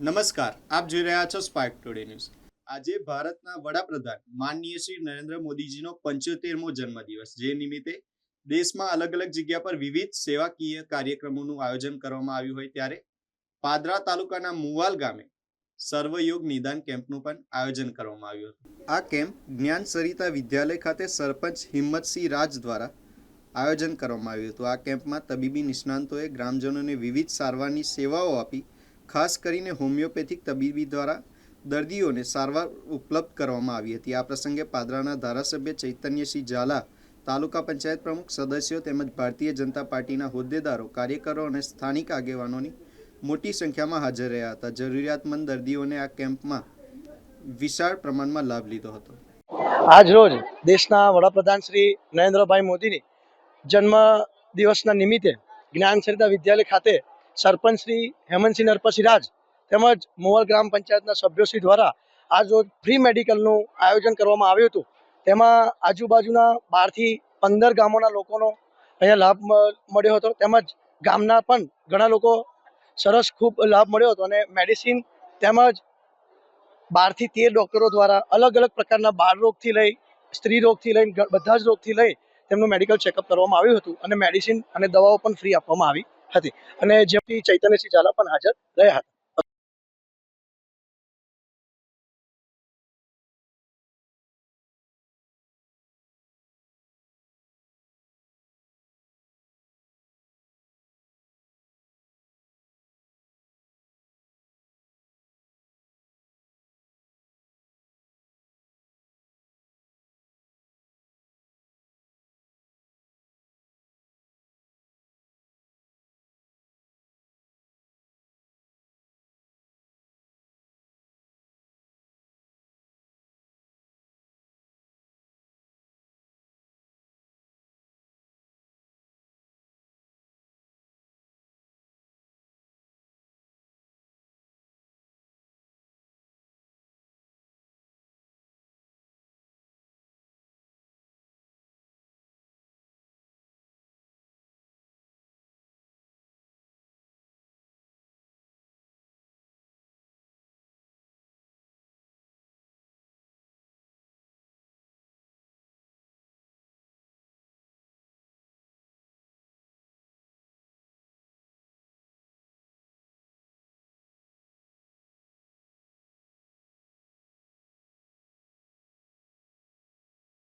નમસ્કાર, આપ જોઈ રહ્યા છો સ્પાર્ક ટુડે ન્યૂઝ આજે ભારતના વડાપ્રધાન માનનીય શ્રી નરેન્દ્ર મોદીજીનો પંચોતેરમો જન્મદિવસ, જે નિમિત્તે દેશમાં અલગ અલગ જગ્યા પર વિવિધ સેવાકીય કાર્યક્રમોનું આયોજન કરવામાં આવ્યું હોય ત્યારે પાદરા તાલુકાના મુવાલ ગામે સર્વયોગ નિદાન કેમ્પનું પણ આયોજન કરવામાં આવ્યું હતું. આ કેમ્પ જ્ઞાન સરિતા વિદ્યાલય ખાતે સરપંચ હિંમતસિંહ રાજ દ્વારા આયોજન કરવામાં આવ્યું હતું. આ કેમ્પમાં તબીબી નિષ્ણાંતોએ ગ્રામજનોને વિવિધ સારવારની સેવાઓ આપી ખાસ કરીને હોમિયોપેથિક તબીબી દ્વારા દર્દીઓને સારવાર ઉપલબ્ધ કરવામાં આવી હતી. આ પ્રસંગે પાદરાના ધારાસભ્ય ચૈતન્યસિંહ ઝાલા, તાલુકા પંચાયત પ્રમુખ સદસ્યો તેમજ ભારતીય જનતા પાર્ટીના હોદ્દેદારો, કાર્યકરો અને સ્થાનિક આગેવાનોની મોટી સંખ્યામાં હાજર રહ્યા હતા. જરૂરિયાતમંદ દર્દીઓને આ કેમ્પમાં વિશાળ પ્રમાણમાં લાભ લીધો હતો. આજ રોજ દેશના વડાપ્રધાન શ્રી નરેન્દ્રભાઈ મોદીની જન્મ દિવસના નિમિત્તે જ્ઞાન વિદ્યાલય ખાતે સરપંચ શ્રી હેમંતસિંહ નરપતસિંહ તેમજ મોવલ ગ્રામ પંચાયતના સભ્યોશ્રી દ્વારા આજ રોજ ફ્રી મેડિકલનું આયોજન કરવામાં આવ્યું હતું. તેમાં આજુબાજુના બારથી પંદર ગામોના લોકોનો અહીંયા લાભ મળ્યો હતો. તેમજ ગામના પણ ઘણા લોકો સરસ ખૂબ લાભ મળ્યો હતો અને મેડિસિન તેમજ બારથી તેર ડૉક્ટરો દ્વારા અલગ અલગ પ્રકારના બાળ રોગથી લઈ, સ્ત્રી રોગથી લઈ બધા જ રોગથી લઈ તેમનું મેડિકલ ચેકઅપ કરવામાં આવ્યું હતું અને મેડિસિન અને દવાઓ પણ ફ્રી આપવામાં આવી. હતી. અને જેમથી ચૈતન્યસિંહ ઝાલા પણ હાજર રહ્યા હતા.